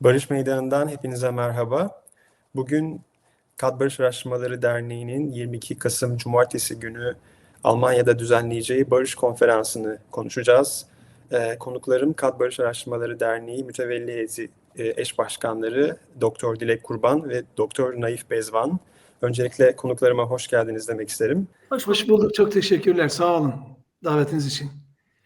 Barış Meydanı'ndan hepinize merhaba. Bugün Kat Barış Araştırmaları Derneği'nin 22 Kasım Cumartesi günü Almanya'da düzenleyeceği Barış Konferansı'nı konuşacağız. Ee, konuklarım Kat Barış Araştırmaları Derneği Mütevelli Heyeti e, eş başkanları Doktor Dilek Kurban ve Doktor Naif Bezvan. Öncelikle konuklarıma hoş geldiniz demek isterim. Hoş, Hoş bulduk. Çok teşekkürler. Sağ olun davetiniz için.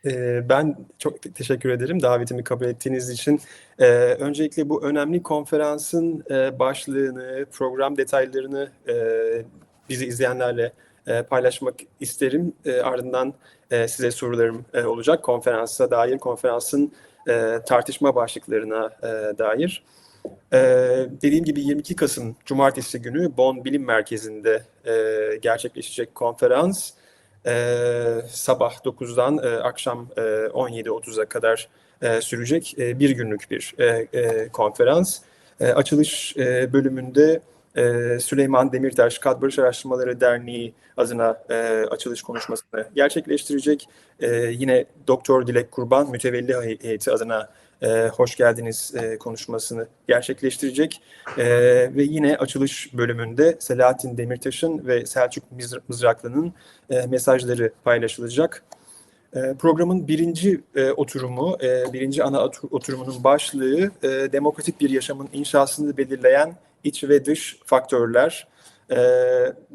Ee, Ben çok te- teşekkür ederim davetimi kabul ettiğiniz için. Ee, Öncelikle bu önemli konferansın e, başlığını, program detaylarını e, bizi izleyenlerle e, paylaşmak isterim. Ardından size sorularım olacak konferansa dair, konferansın tartışma başlıklarına dair. Dediğim gibi 22 Kasım Cumartesi günü Bonn Bilim Merkezi'nde e, gerçekleşecek konferans e, sabah 9'dan e, akşam e, 17.30'a kadar e, sürecek e, bir günlük bir e, e, konferans. E, açılış e, bölümünde e, Süleyman Demirtaş Kat Barış Araştırmaları Derneği adına e, açılış konuşmasını gerçekleştirecek. E, yine Doktor Dilek Kurban Mütevelli Heyeti adına e, hoş geldiniz e, konuşmasını gerçekleştirecek. E, ve yine açılış bölümünde Selahattin Demirtaş'ın ve Selçuk Mızra- Mızraklı'nın e, mesajları paylaşılacak. E, Programın birinci e, oturumu, e, birinci ana otur- oturumunun başlığı e, demokratik bir yaşamın inşasını belirleyen iç ve dış faktörler. E,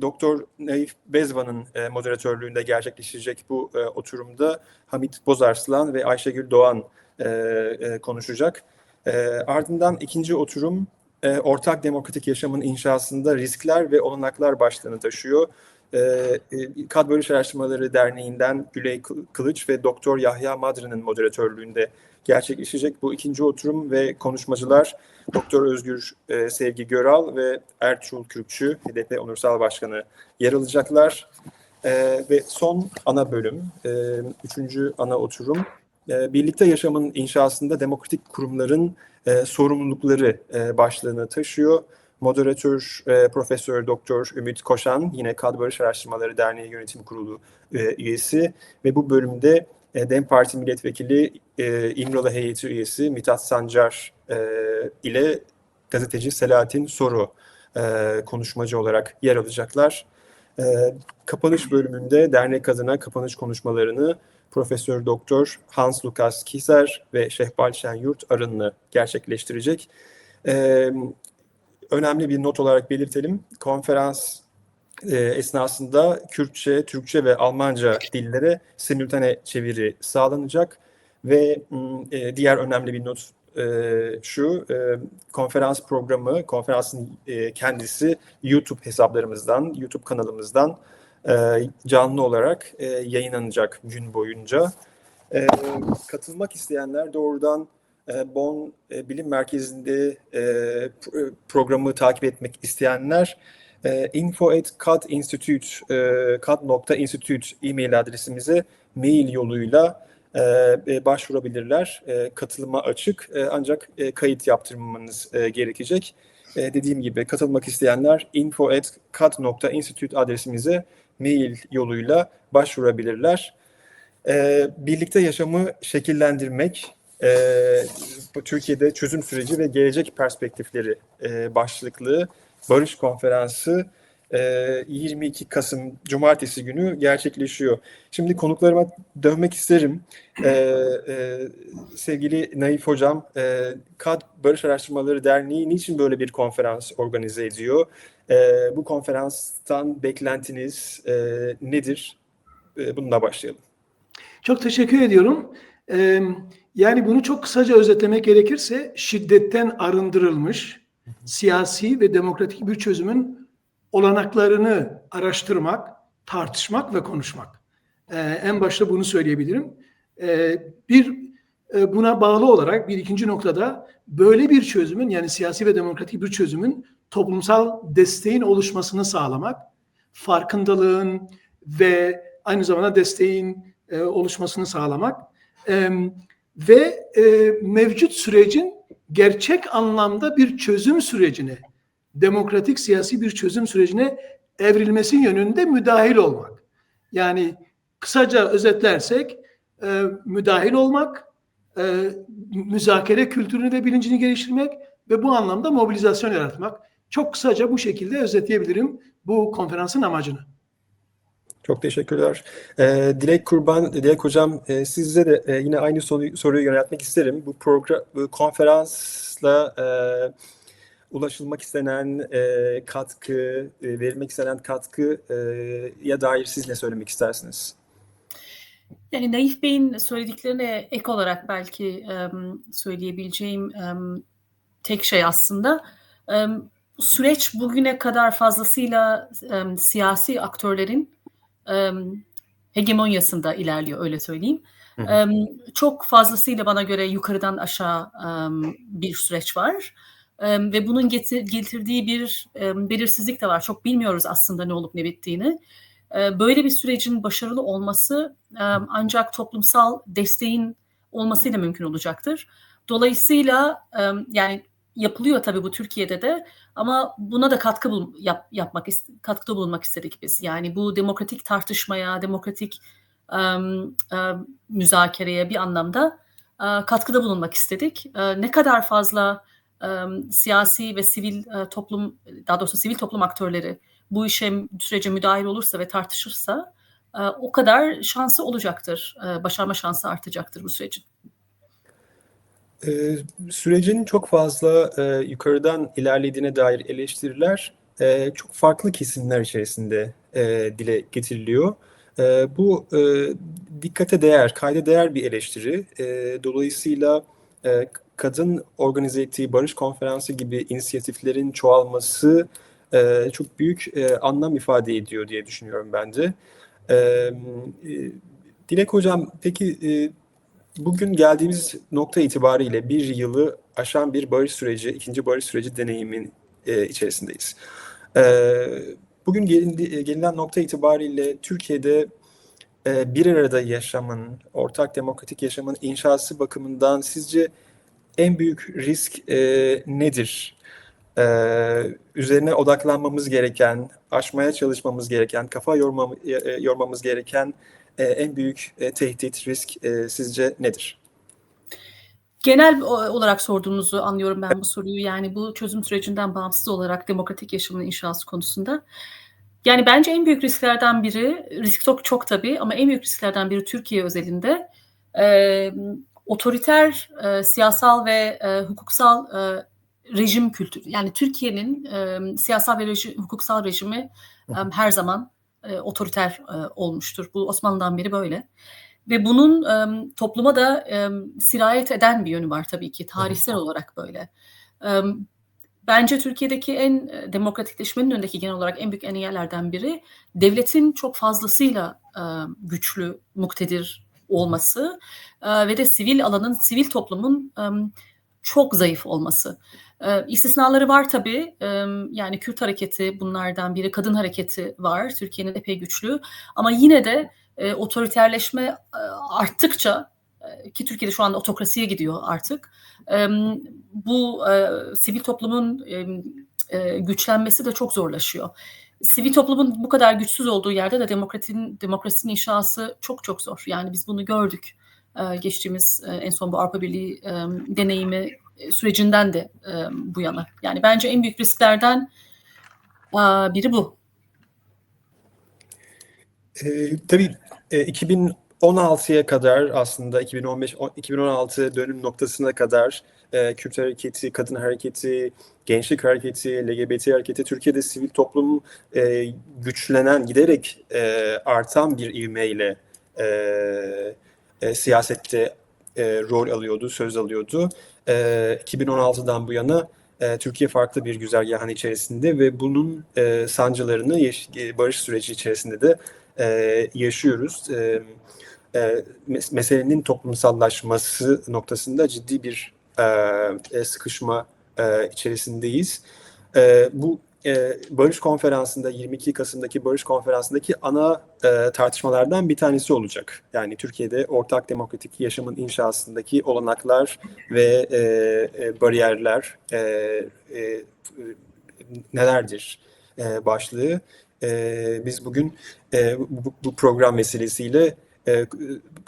Doktor Naif Bezvan'ın e, moderatörlüğünde gerçekleşecek bu e, oturumda Hamit Bozarslan ve Ayşegül Doğan e, e, konuşacak. E, ardından ikinci oturum e, ortak demokratik yaşamın inşasında riskler ve olanaklar başlığını taşıyor. E, e, Araştırmaları Derneği'nden Güley Kı- Kılıç ve Doktor Yahya Madri'nin moderatörlüğünde gerçekleşecek bu ikinci oturum ve konuşmacılar Doktor Özgür e, Sevgi Göral ve Ertuğrul Kürkçü, HDP Onursal Başkanı yer alacaklar. E, ve son ana bölüm, e, üçüncü ana oturum, e, birlikte yaşamın inşasında demokratik kurumların e, sorumlulukları e, başlığını taşıyor. Moderatör e, Profesör Doktor Ümit Koşan yine Kad Barış Araştırmaları Derneği Yönetim Kurulu e, üyesi ve bu bölümde e, DEM Parti Milletvekili e, İmralı Heyeti üyesi Mithat Sancar e, ile gazeteci Selahattin Soru e, konuşmacı olarak yer alacaklar. E, kapanış bölümünde dernek adına kapanış konuşmalarını Profesör Doktor Hans Lukas Kiser ve Şehbal Şenyurt Arınlı gerçekleştirecek. Ee, önemli bir not olarak belirtelim. Konferans e, esnasında Kürtçe, Türkçe ve Almanca dillere simultane çeviri sağlanacak ve e, diğer önemli bir not e, şu, e, konferans programı, konferansın e, kendisi YouTube hesaplarımızdan, YouTube kanalımızdan canlı olarak e, yayınlanacak gün boyunca. E, katılmak isteyenler doğrudan e, Bonn e, Bilim Merkezi'nde e, pro- programı takip etmek isteyenler e, info at CAD Institute, e, CAD.institute e-mail adresimize mail yoluyla e, e, başvurabilirler. E, katılıma açık e, ancak e, kayıt yaptırmanız e, gerekecek. E, dediğim gibi katılmak isteyenler info at CAD.institute adresimize mail yoluyla başvurabilirler. Ee, birlikte yaşamı şekillendirmek, e, Türkiye'de çözüm süreci ve gelecek perspektifleri e, başlıklı Barış Konferansı e, 22 Kasım Cumartesi günü gerçekleşiyor. Şimdi konuklarıma dönmek isterim. E, e, sevgili Naif Hocam, e, KAD Barış Araştırmaları Derneği niçin böyle bir konferans organize ediyor? E, bu konferanstan beklentiniz e, nedir? E, bununla başlayalım. Çok teşekkür ediyorum. Ee, yani bunu çok kısaca özetlemek gerekirse şiddetten arındırılmış siyasi ve demokratik bir çözümün olanaklarını araştırmak, tartışmak ve konuşmak. Ee, en başta bunu söyleyebilirim. Ee, bir e, buna bağlı olarak bir ikinci noktada böyle bir çözümün yani siyasi ve demokratik bir çözümün toplumsal desteğin oluşmasını sağlamak, farkındalığın ve aynı zamanda desteğin e, oluşmasını sağlamak e, ve e, mevcut sürecin gerçek anlamda bir çözüm sürecine, demokratik siyasi bir çözüm sürecine evrilmesi yönünde müdahil olmak. Yani kısaca özetlersek e, müdahil olmak, e, müzakere kültürünü ve bilincini geliştirmek ve bu anlamda mobilizasyon yaratmak. Çok kısaca bu şekilde özetleyebilirim bu konferansın amacını. Çok teşekkürler. Ee, Dilek Kurban, Dilek Hocam e, size de e, yine aynı soruyu, soruyu yöneltmek isterim. Bu program, bu konferansla e, ulaşılmak istenen e, katkı, e, verilmek istenen katkı e, ya dair siz ne söylemek istersiniz? Yani Naif Bey'in söylediklerine ek olarak belki um, söyleyebileceğim um, tek şey aslında um, süreç bugüne kadar fazlasıyla um, siyasi aktörlerin um, hegemonyasında ilerliyor öyle söyleyeyim. Um, çok fazlasıyla bana göre yukarıdan aşağı um, bir süreç var. Ve bunun getir, getirdiği bir belirsizlik de var. Çok bilmiyoruz aslında ne olup ne bittiğini. Böyle bir sürecin başarılı olması ancak toplumsal desteğin olmasıyla mümkün olacaktır. Dolayısıyla yani yapılıyor tabii bu Türkiye'de de ama buna da katkı bul, yap, yapmak katkıda bulunmak istedik biz. Yani bu demokratik tartışmaya, demokratik um, um, müzakereye bir anlamda uh, katkıda bulunmak istedik. Uh, ne kadar fazla um, siyasi ve sivil uh, toplum, daha doğrusu sivil toplum aktörleri bu işe sürece müdahil olursa ve tartışırsa e, o kadar şansı olacaktır. E, başarma şansı artacaktır bu sürecin. Ee, sürecin çok fazla e, yukarıdan ilerlediğine dair eleştiriler e, çok farklı kesimler içerisinde e, dile getiriliyor. E, bu e, dikkate değer, kayda değer bir eleştiri. E, dolayısıyla e, kadın organize ettiği barış konferansı gibi inisiyatiflerin çoğalması e, çok büyük e, anlam ifade ediyor diye düşünüyorum ben de. E, e, Dilek Hocam, peki e, bugün geldiğimiz nokta itibariyle bir yılı aşan bir barış süreci, ikinci barış süreci deneyimin e, içerisindeyiz. E, bugün gelindi, gelinen nokta itibariyle Türkiye'de e, bir arada yaşamın, ortak demokratik yaşamın inşası bakımından sizce en büyük risk e, nedir? Ee, üzerine odaklanmamız gereken, aşmaya çalışmamız gereken, kafa yormam, yormamız gereken e, en büyük e, tehdit, risk e, sizce nedir? Genel olarak sorduğunuzu anlıyorum ben bu soruyu. Yani bu çözüm sürecinden bağımsız olarak demokratik yaşamın inşası konusunda. Yani bence en büyük risklerden biri, risk çok çok tabii ama en büyük risklerden biri Türkiye özelinde e, otoriter, e, siyasal ve e, hukuksal e, rejim kültürü. Yani Türkiye'nin e, siyasal ve rejim, hukuksal rejimi e, her zaman e, otoriter e, olmuştur. Bu Osmanlı'dan beri böyle. Ve bunun e, topluma da e, sirayet eden bir yönü var tabii ki. Tarihsel olarak böyle. E, bence Türkiye'deki en demokratikleşmenin önündeki genel olarak en büyük engellerden biri devletin çok fazlasıyla e, güçlü, muktedir olması e, ve de sivil alanın, sivil toplumun e, çok zayıf olması. E, var tabii. E, yani Kürt hareketi bunlardan biri, kadın hareketi var. Türkiye'nin epey güçlü. Ama yine de otoriterleşme arttıkça ki Türkiye'de şu anda otokrasiye gidiyor artık. Bu sivil toplumun güçlenmesi de çok zorlaşıyor. Sivil toplumun bu kadar güçsüz olduğu yerde de demokrasinin demokrasinin inşası çok çok zor. Yani biz bunu gördük. E, geçtiğimiz e, en son bu Avrupa Birliği e, deneyimi sürecinden de bu yana. Yani bence en büyük risklerden biri bu. E, tabii e, 2016'ya kadar aslında 2015-2016 dönüm noktasına kadar e, Kürt hareketi, kadın hareketi, gençlik hareketi, LGBT hareketi Türkiye'de sivil toplum e, güçlenen, giderek e, artan bir ivmeyle e, e, siyasette e, rol alıyordu, söz alıyordu. E, 2016'dan bu yana e, Türkiye farklı bir güzergahın içerisinde ve bunun e, sancılarını e, barış süreci içerisinde de e, yaşıyoruz. E, e, meselenin toplumsallaşması noktasında ciddi bir e, sıkışma e, içerisindeyiz. E, bu e, Barış Konferansı'nda 22 Kasım'daki Barış Konferansı'ndaki ana e, tartışmalardan bir tanesi olacak. Yani Türkiye'de ortak demokratik yaşamın inşasındaki olanaklar ve e, e, bariyerler e, e, nelerdir e, başlığı. E, biz bugün e, bu, bu program vesilesiyle e,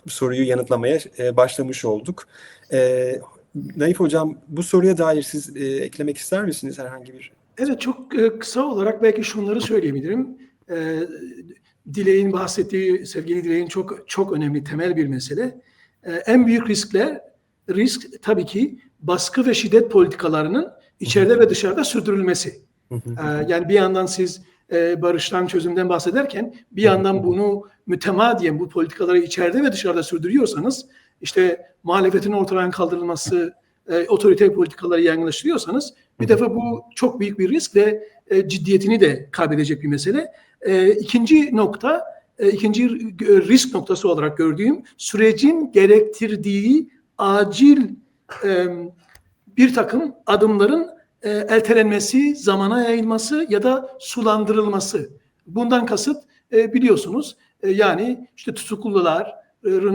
soruyu yanıtlamaya e, başlamış olduk. E, Naif Hocam bu soruya dair siz e, eklemek ister misiniz herhangi bir? Evet çok e, kısa olarak belki şunları söyleyebilirim. E, Dilek'in bahsettiği, sevgili Dilek'in çok çok önemli temel bir mesele. E, en büyük riskler, risk tabii ki baskı ve şiddet politikalarının içeride ve dışarıda sürdürülmesi. E, yani bir yandan siz e, barıştan, çözümden bahsederken bir yandan bunu mütemadiyen bu politikaları içeride ve dışarıda sürdürüyorsanız işte muhalefetin ortadan kaldırılması, e, otoriter politikaları yaygınlaştırıyorsanız bir defa bu çok büyük bir risk ve e, ciddiyetini de kaybedecek bir mesele. E, ikinci nokta, e, ikinci risk noktası olarak gördüğüm sürecin gerektirdiği acil e, bir takım adımların e, ertelenmesi, zamana yayılması ya da sulandırılması. Bundan kasıt e, biliyorsunuz e, yani işte tutukluların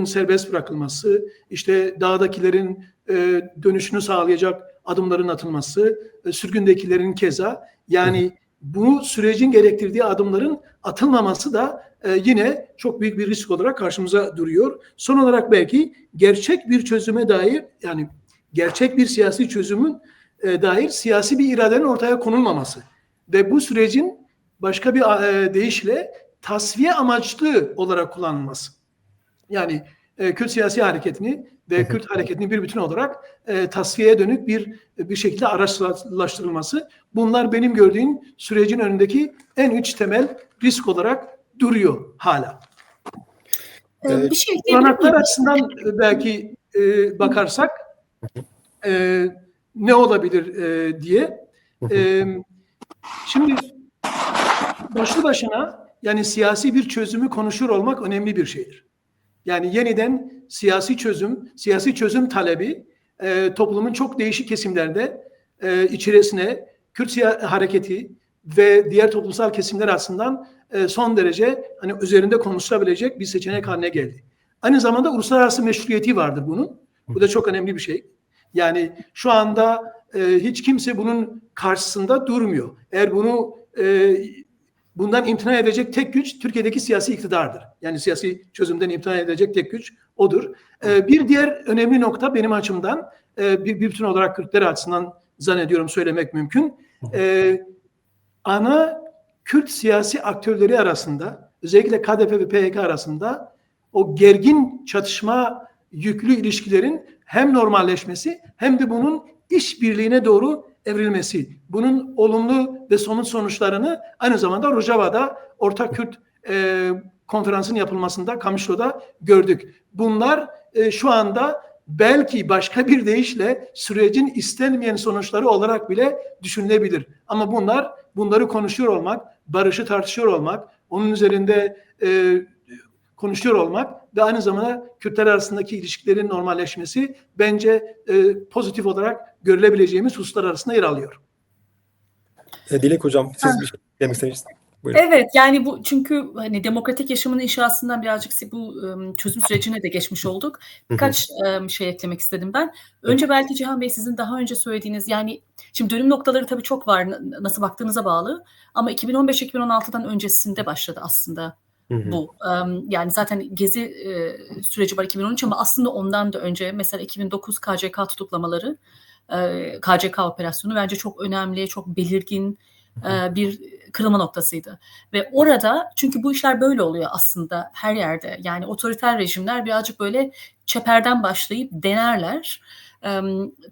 serbest bırakılması, işte dağdakilerin e, dönüşünü sağlayacak adımların atılması, e, sürgündekilerin keza yani bu sürecin gerektirdiği adımların atılmaması da e, yine çok büyük bir risk olarak karşımıza duruyor. Son olarak belki gerçek bir çözüme dair yani gerçek bir siyasi çözümün e, dair siyasi bir iradenin ortaya konulmaması ve bu sürecin başka bir e, deyişle tasfiye amaçlı olarak kullanılması. Yani e, Kürt siyasi hareketini ve Kürt hareketini bir bütün olarak e, tasfiyeye dönük bir bir şekilde araçlaştırılması. Bunlar benim gördüğüm sürecin önündeki en üç temel risk olarak duruyor hala. Ee, bir şey Olanaklar açısından belki e, bakarsak e, ne olabilir e, diye. E, şimdi başlı başına yani siyasi bir çözümü konuşur olmak önemli bir şeydir. Yani yeniden siyasi çözüm, siyasi çözüm talebi e, toplumun çok değişik kesimlerde e, içerisine Kürt hareketi ve diğer toplumsal kesimler açısından e, son derece hani üzerinde konuşulabilecek bir seçenek haline geldi. Aynı zamanda uluslararası meşruiyeti vardır bunun. Bu da çok önemli bir şey. Yani şu anda e, hiç kimse bunun karşısında durmuyor. Eğer bunu e, bundan imtina edecek tek güç Türkiye'deki siyasi iktidardır. Yani siyasi çözümden imtina edecek tek güç odur. E, bir diğer önemli nokta benim açımdan e, bir, bütün olarak Kürtler açısından zannediyorum söylemek mümkün. E, ana Kürt siyasi aktörleri arasında özellikle KDP ve PYK arasında o gergin çatışma yüklü ilişkilerin hem normalleşmesi hem de bunun işbirliğine doğru evrilmesi. Bunun olumlu ve somut sonuçlarını aynı zamanda Rojava'da Ortak Kürt e, konferansın yapılmasında Kamışlo'da gördük. Bunlar e, şu anda belki başka bir deyişle sürecin istenmeyen sonuçları olarak bile düşünülebilir. Ama bunlar bunları konuşuyor olmak, barışı tartışıyor olmak, onun üzerinde e, konuşuyor olmak ve aynı zamanda Kürtler arasındaki ilişkilerin normalleşmesi bence e, pozitif olarak görülebileceğimiz hususlar arasında yer alıyor. E, Dilek Hocam siz bir şey demek istemişsiniz. Buyurun. Evet yani bu çünkü hani demokratik yaşamın inşasından birazcık bu çözüm sürecine de geçmiş olduk. Birkaç şey eklemek istedim ben. Önce belki Cihan Bey sizin daha önce söylediğiniz yani şimdi dönüm noktaları tabii çok var nasıl baktığınıza bağlı ama 2015-2016'dan öncesinde başladı aslında bu. Yani zaten gezi süreci var 2013 ama aslında ondan da önce mesela 2009 KCK tutuklamaları KCK operasyonu bence çok önemli, çok belirgin bir kırılma noktasıydı. Ve orada çünkü bu işler böyle oluyor aslında her yerde. Yani otoriter rejimler birazcık böyle çeperden başlayıp denerler. E,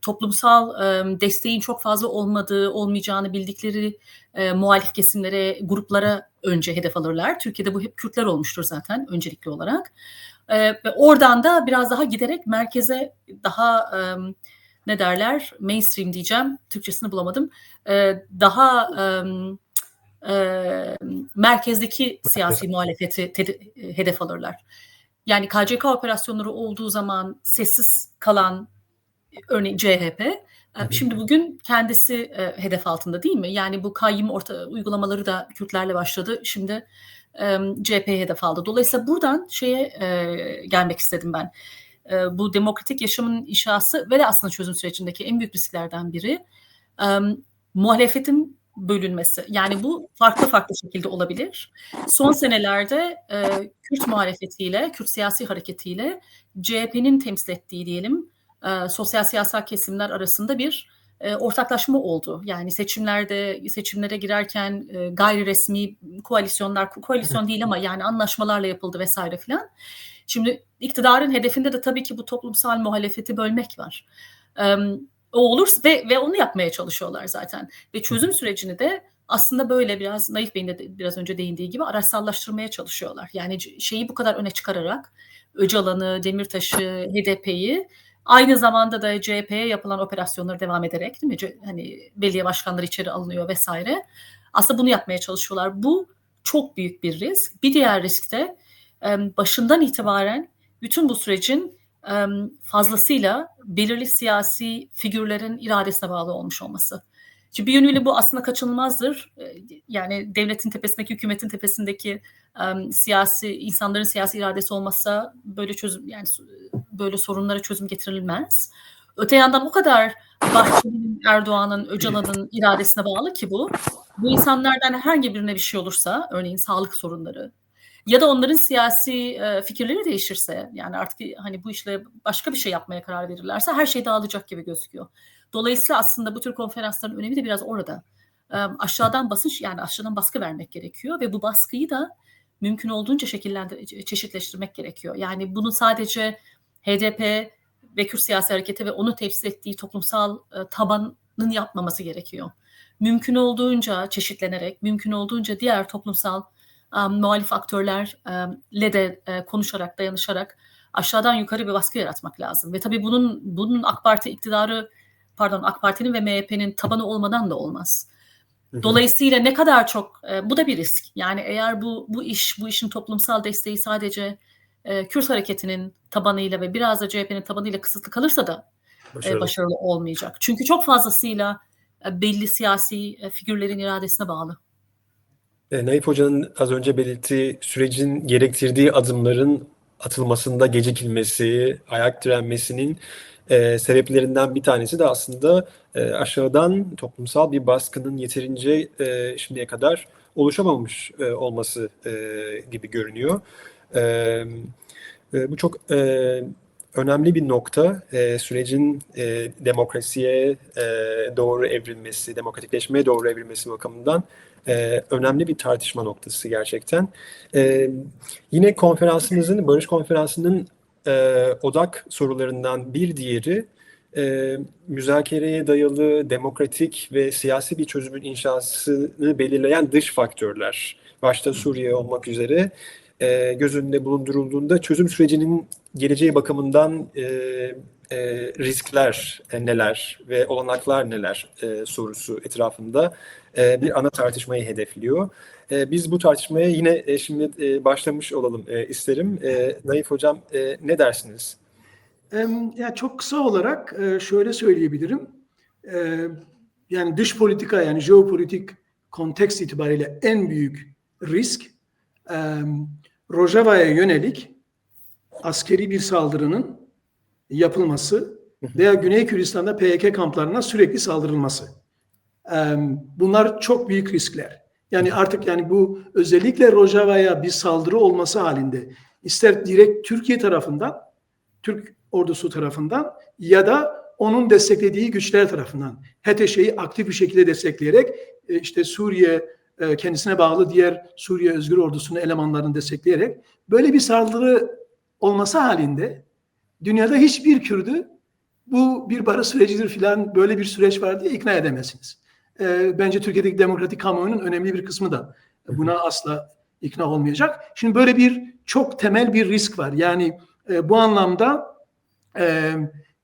toplumsal e, desteğin çok fazla olmadığı, olmayacağını bildikleri e, muhalif kesimlere, gruplara önce hedef alırlar. Türkiye'de bu hep Kürtler olmuştur zaten öncelikli olarak. E, ve oradan da biraz daha giderek merkeze daha e, ne derler mainstream diyeceğim Türkçesini bulamadım e, daha e, e, merkezdeki siyasi muhalefeti te- hedef alırlar. Yani KCK operasyonları olduğu zaman sessiz kalan örneğin CHP şimdi bugün kendisi e, hedef altında değil mi? Yani bu kayyum orta uygulamaları da Kürtlerle başladı. Şimdi e, CHP hedef aldı. Dolayısıyla buradan şeye e, gelmek istedim ben. E, bu demokratik yaşamın inşası ve de aslında çözüm sürecindeki en büyük risklerden biri e, muhalefetin bölünmesi. Yani bu farklı farklı şekilde olabilir. Son senelerde e, Kürt muhalefetiyle, Kürt siyasi hareketiyle CHP'nin temsil ettiği diyelim e, sosyal siyasal kesimler arasında bir e, ortaklaşma oldu. Yani seçimlerde seçimlere girerken e, gayri resmi koalisyonlar, koalisyon değil ama yani anlaşmalarla yapıldı vesaire filan. Şimdi iktidarın hedefinde de tabii ki bu toplumsal muhalefeti bölmek var. E, o olur ve ve onu yapmaya çalışıyorlar zaten. Ve çözüm sürecini de aslında böyle biraz Naif Bey'in de biraz önce değindiği gibi araçsallaştırmaya çalışıyorlar. Yani şeyi bu kadar öne çıkararak Öcalan'ı, Demirtaş'ı, HDP'yi aynı zamanda da CHP'ye yapılan operasyonları devam ederek değil mi? Hani belediye başkanları içeri alınıyor vesaire. Aslında bunu yapmaya çalışıyorlar. Bu çok büyük bir risk. Bir diğer risk de başından itibaren bütün bu sürecin fazlasıyla belirli siyasi figürlerin iradesine bağlı olmuş olması. Şimdi bir yönüyle bu aslında kaçınılmazdır. Yani devletin tepesindeki, hükümetin tepesindeki siyasi insanların siyasi iradesi olmazsa böyle çözüm yani böyle sorunlara çözüm getirilmez. Öte yandan o kadar Bahçeli'nin, Erdoğan'ın, Öcalan'ın iradesine bağlı ki bu. Bu insanlardan herhangi birine bir şey olursa, örneğin sağlık sorunları ya da onların siyasi e, fikirleri değişirse, yani artık hani bu işle başka bir şey yapmaya karar verirlerse her şey dağılacak gibi gözüküyor. Dolayısıyla aslında bu tür konferansların önemi de biraz orada. E, aşağıdan basınç yani aşağıdan baskı vermek gerekiyor ve bu baskıyı da mümkün olduğunca şekillendir, çeşitleştirmek gerekiyor. Yani bunu sadece HDP ve Kürt siyasi hareketi ve onu temsil ettiği toplumsal e, tabanın yapmaması gerekiyor. Mümkün olduğunca çeşitlenerek, mümkün olduğunca diğer toplumsal um, muhalif aktörlerle de e, konuşarak, dayanışarak aşağıdan yukarı bir baskı yaratmak lazım. Ve tabii bunun bunun AK Parti iktidarı, pardon AK Parti'nin ve MHP'nin tabanı olmadan da olmaz. Dolayısıyla ne kadar çok e, bu da bir risk. Yani eğer bu bu iş bu işin toplumsal desteği sadece e, Kürt hareketinin tabanıyla ve biraz da CHP'nin tabanıyla kısıtlı kalırsa da başarılı, e, başarılı olmayacak. Çünkü çok fazlasıyla e, belli siyasi e, figürlerin iradesine bağlı. E, Naif Hoca'nın az önce belirttiği sürecin gerektirdiği adımların atılmasında gecikilmesi, ayak direnmesinin e, sebeplerinden bir tanesi de aslında e, aşağıdan toplumsal bir baskının yeterince e, şimdiye kadar oluşamamış e, olması e, gibi görünüyor. E, e, bu çok e, önemli bir nokta. E, sürecin e, demokrasiye e, doğru evrilmesi, demokratikleşmeye doğru evrilmesi bakımından e, önemli bir tartışma noktası gerçekten. E, yine konferansımızın, Barış Konferansı'nın e, odak sorularından bir diğeri e, müzakereye dayalı demokratik ve siyasi bir çözümün inşasını belirleyen dış faktörler, başta Suriye olmak üzere e, göz önünde bulundurulduğunda çözüm sürecinin geleceği bakımından e, e, riskler e, neler ve olanaklar neler e, sorusu etrafında e, bir ana tartışmayı hedefliyor. E, biz bu tartışmaya yine e, şimdi e, başlamış olalım e, isterim. E, Naif Hocam e, ne dersiniz? Ya çok kısa olarak e, şöyle söyleyebilirim. E, yani dış politika yani jeopolitik konteks itibariyle en büyük risk Rojava'ya yönelik askeri bir saldırının yapılması veya Güney Kürdistan'da PKK kamplarına sürekli saldırılması. Bunlar çok büyük riskler. Yani artık yani bu özellikle Rojava'ya bir saldırı olması halinde ister direkt Türkiye tarafından, Türk ordusu tarafından ya da onun desteklediği güçler tarafından HTŞ'yi aktif bir şekilde destekleyerek e, işte Suriye e, kendisine bağlı diğer Suriye Özgür Ordusu'nun elemanlarını destekleyerek böyle bir saldırı olması halinde dünyada hiçbir Kürdü bu bir barış sürecidir filan böyle bir süreç var diye ikna edemezsiniz. E, bence Türkiye'deki demokratik kamuoyunun önemli bir kısmı da buna asla ikna olmayacak. Şimdi böyle bir çok temel bir risk var. Yani e, bu anlamda e,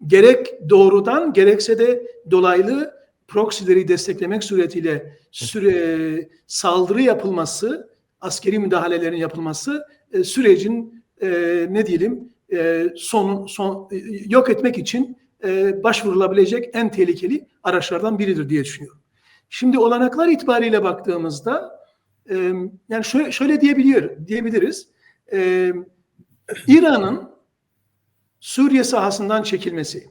gerek doğrudan gerekse de dolaylı proxileri desteklemek suretiyle süre, saldırı yapılması, askeri müdahalelerin yapılması e, sürecin e, ne diyelim e, son, son e, yok etmek için e, başvurulabilecek en tehlikeli araçlardan biridir diye düşünüyorum. Şimdi olanaklar itibariyle baktığımızda e, yani şöyle, şöyle diyebiliyor diyebiliriz. E, İran'ın Suriye sahasından çekilmesi,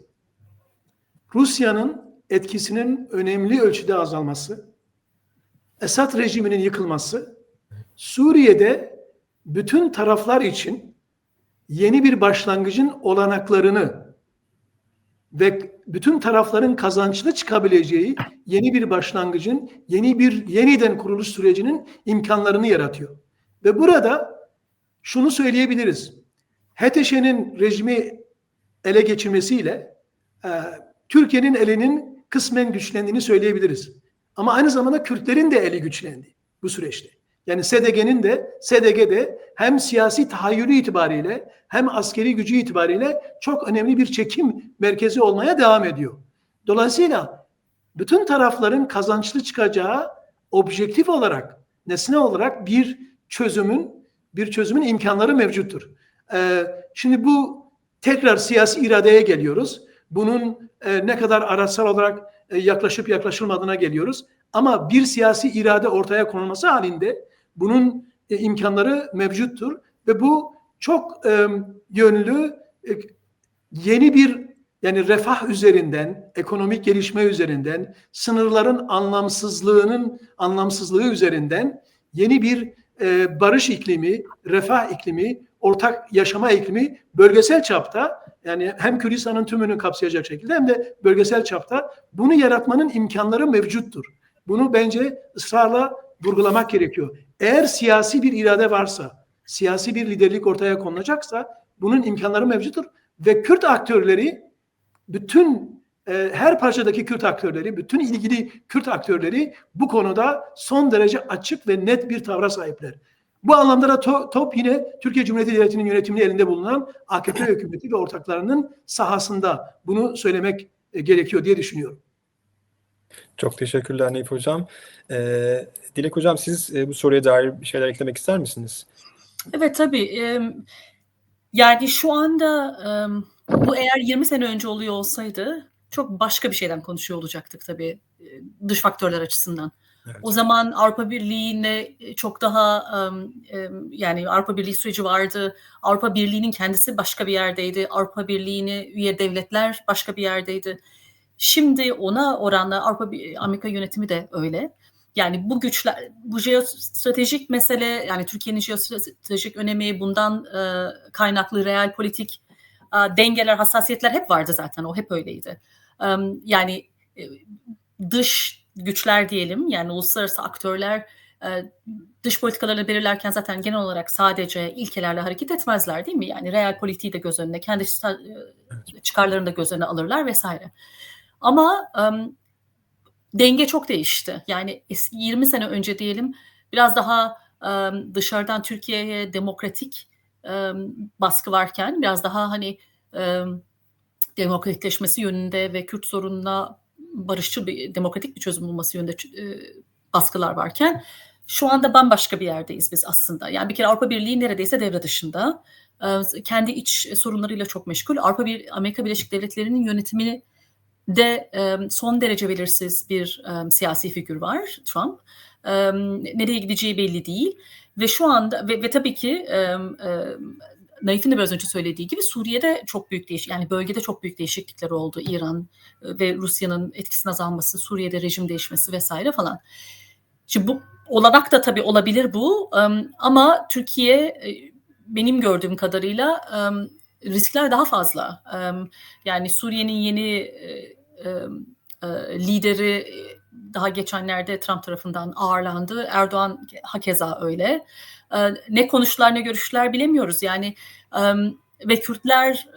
Rusya'nın etkisinin önemli ölçüde azalması, Esad rejiminin yıkılması, Suriye'de bütün taraflar için yeni bir başlangıcın olanaklarını ve bütün tarafların kazançlı çıkabileceği yeni bir başlangıcın, yeni bir yeniden kuruluş sürecinin imkanlarını yaratıyor. Ve burada şunu söyleyebiliriz. HTŞ'nin rejimi ele geçirmesiyle e, Türkiye'nin elinin kısmen güçlendiğini söyleyebiliriz. Ama aynı zamanda Kürtlerin de eli güçlendi bu süreçte. Yani SDG'nin de SDG'de hem siyasi tahayyülü itibariyle hem askeri gücü itibariyle çok önemli bir çekim merkezi olmaya devam ediyor. Dolayısıyla bütün tarafların kazançlı çıkacağı objektif olarak, nesne olarak bir çözümün bir çözümün imkanları mevcuttur. Ee, şimdi bu tekrar siyasi iradeye geliyoruz. Bunun e, ne kadar araçsal olarak e, yaklaşıp yaklaşılmadığına geliyoruz. Ama bir siyasi irade ortaya konulması halinde bunun e, imkanları mevcuttur ve bu çok e, yönlü e, yeni bir yani refah üzerinden, ekonomik gelişme üzerinden, sınırların anlamsızlığının anlamsızlığı üzerinden yeni bir e, barış iklimi, refah iklimi, ortak yaşama iklimi bölgesel çapta yani hem Kürdistan'ın tümünü kapsayacak şekilde hem de bölgesel çapta bunu yaratmanın imkanları mevcuttur. Bunu bence ısrarla vurgulamak gerekiyor. Eğer siyasi bir irade varsa, siyasi bir liderlik ortaya konulacaksa bunun imkanları mevcuttur ve Kürt aktörleri bütün e, her parçadaki Kürt aktörleri, bütün ilgili Kürt aktörleri bu konuda son derece açık ve net bir tavra sahipler. Bu anlamda da to- top yine Türkiye Cumhuriyeti Devleti'nin yönetimini elinde bulunan AKP hükümeti ve ortaklarının sahasında. Bunu söylemek e, gerekiyor diye düşünüyorum. Çok teşekkürler Neyf Hocam. Ee, Dilek Hocam siz e, bu soruya dair bir şeyler eklemek ister misiniz? Evet tabii. Em, Yani şu anda bu eğer 20 sene önce oluyor olsaydı çok başka bir şeyden konuşuyor olacaktık tabii e, dış faktörler açısından. O zaman Avrupa Birliği'ne çok daha yani Avrupa Birliği süreci vardı. Avrupa Birliği'nin kendisi başka bir yerdeydi. Avrupa Birliği'ne üye devletler başka bir yerdeydi. Şimdi ona oranla Avrupa Amerika yönetimi de öyle. Yani bu güçler, bu jeostratejik mesele, yani Türkiye'nin jeostratejik önemi, bundan e, kaynaklı real politik e, dengeler, hassasiyetler hep vardı zaten. O hep öyleydi. E, yani e, dış güçler diyelim, yani uluslararası aktörler e, dış politikalarını belirlerken zaten genel olarak sadece ilkelerle hareket etmezler değil mi? Yani real politiği de göz önüne, kendi e, çıkarlarını da göz önüne alırlar vesaire. Ama em, denge çok değişti. Yani eski 20 sene önce diyelim biraz daha em, dışarıdan Türkiye'ye demokratik em, baskı varken biraz daha hani em, demokratikleşmesi yönünde ve Kürt sorununa barışçıl bir demokratik bir çözüm bulması yönünde e, baskılar varken şu anda bambaşka bir yerdeyiz biz aslında. Yani bir kere Avrupa Birliği neredeyse devre dışında. E, kendi iç sorunlarıyla çok meşgul. Avrupa bir Amerika Birleşik Devletleri'nin yönetimini de e, son derece belirsiz bir e, siyasi figür var Trump. Nereye gideceği belli değil ve şu anda ve, ve tabii ki Naif'in de biraz önce söylediği gibi Suriye'de çok büyük değiş yani bölgede çok büyük değişiklikler oldu. İran e, ve Rusya'nın etkisinin azalması, Suriye'de rejim değişmesi vesaire falan. Şimdi bu olanak da tabii olabilir bu ama Türkiye e, benim gördüğüm kadarıyla riskler daha fazla. Yani Suriye'nin yeni e, lideri daha geçenlerde Trump tarafından ağırlandı. Erdoğan hakeza öyle. E, ne konuştular ne görüştüler bilemiyoruz. Yani ve Kürtler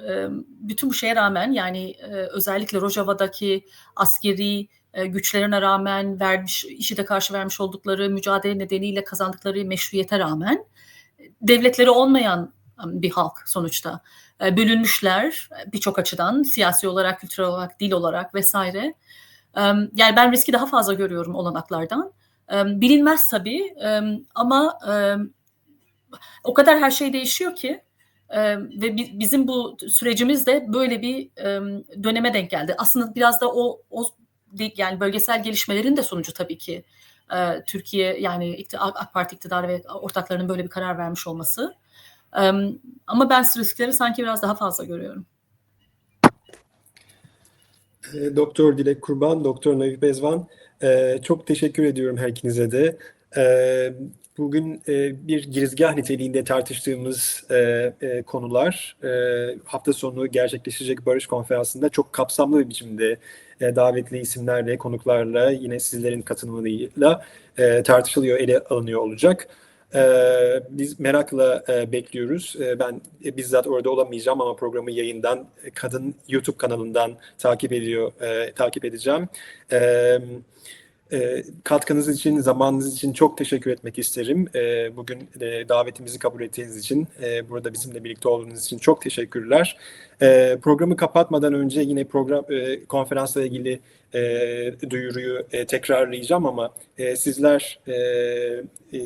bütün bu şeye rağmen yani e, özellikle Rojava'daki askeri e, güçlerine rağmen vermiş işi karşı vermiş oldukları mücadele nedeniyle kazandıkları meşruiyete rağmen devletleri olmayan bir halk sonuçta. E, bölünmüşler birçok açıdan siyasi olarak, kültürel olarak, dil olarak vesaire. Yani ben riski daha fazla görüyorum olanaklardan. Bilinmez tabii ama o kadar her şey değişiyor ki ve bizim bu sürecimiz de böyle bir döneme denk geldi. Aslında biraz da o, o yani bölgesel gelişmelerin de sonucu tabii ki Türkiye yani AK Parti iktidarı ve ortaklarının böyle bir karar vermiş olması. Ama ben riskleri sanki biraz daha fazla görüyorum. Doktor Dilek Kurban, Doktor Naif Bezvan, çok teşekkür ediyorum her ikinize de. Bugün e, bir girizgah niteliğinde tartıştığımız e, e, konular e, hafta sonu gerçekleşecek barış konferansında çok kapsamlı bir biçimde e, davetli isimlerle, konuklarla, yine sizlerin katılımıyla e, tartışılıyor, ele alınıyor olacak. E, biz merakla e, bekliyoruz. E, ben e, bizzat orada olamayacağım ama programı yayından, e, kadın YouTube kanalından takip ediyor, e, takip edeceğim. Evet. E, katkınız için, zamanınız için çok teşekkür etmek isterim. E, bugün e, davetimizi kabul ettiğiniz için, e, burada bizimle birlikte olduğunuz için çok teşekkürler. E, programı kapatmadan önce yine program e, konferansla ilgili e, duyuruyu e, tekrarlayacağım ama e, sizler e, e,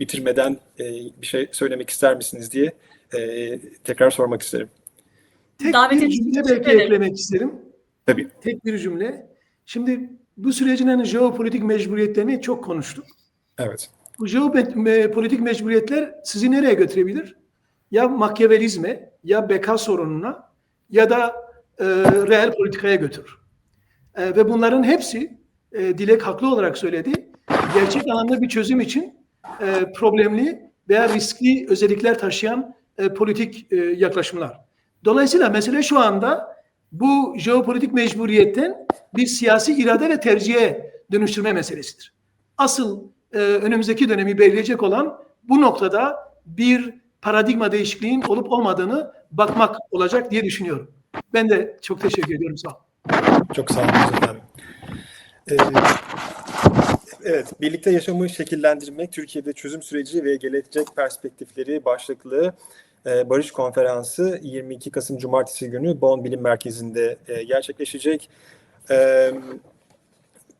bitirmeden e, bir şey söylemek ister misiniz diye e, tekrar sormak isterim. Tek Davet bir cümle belki eklemek isterim. Tabii. Tek bir cümle. Şimdi bu sürecin hani jeopolitik mecburiyetlerini çok konuştuk. Evet. Bu jeopolitik mecburiyetler sizi nereye götürebilir? Ya makyavelizme, ya beka sorununa ya da e, reel politikaya götürür. E, ve bunların hepsi e, Dilek haklı olarak söyledi. Gerçek anlamda bir çözüm için e, problemli veya riskli özellikler taşıyan e, politik e, yaklaşımlar. Dolayısıyla mesele şu anda bu jeopolitik mecburiyetten bir siyasi irade ve tercihe dönüştürme meselesidir. Asıl e, önümüzdeki dönemi belirleyecek olan bu noktada bir paradigma değişikliğin olup olmadığını bakmak olacak diye düşünüyorum. Ben de çok teşekkür ediyorum. Sağ olun. Çok sağ olun efendim. Ee, evet, birlikte yaşamı şekillendirmek, Türkiye'de çözüm süreci ve gelecek perspektifleri başlıklı e, Barış Konferansı 22 Kasım Cumartesi günü Bonn Bilim Merkezi'nde e, gerçekleşecek. E,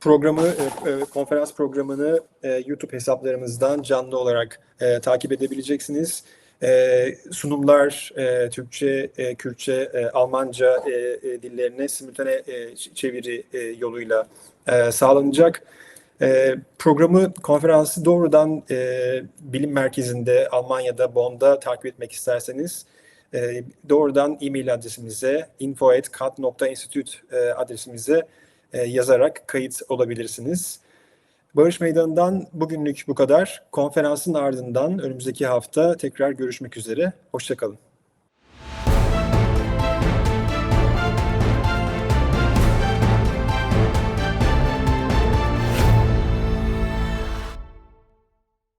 programı, konferans programını YouTube hesaplarımızdan canlı olarak takip edebileceksiniz. Sunumlar Türkçe, Kürtçe, Almanca dillerine simultane çeviri yoluyla e, sağlanacak. E, programı, konferansı doğrudan e, bilim merkezinde Almanya'da, Bonn'da takip etmek isterseniz e, doğrudan e-mail adresimize info.kat.institute e, adresimize e, yazarak kayıt olabilirsiniz. Barış Meydanı'ndan bugünlük bu kadar. Konferansın ardından önümüzdeki hafta tekrar görüşmek üzere. Hoşçakalın.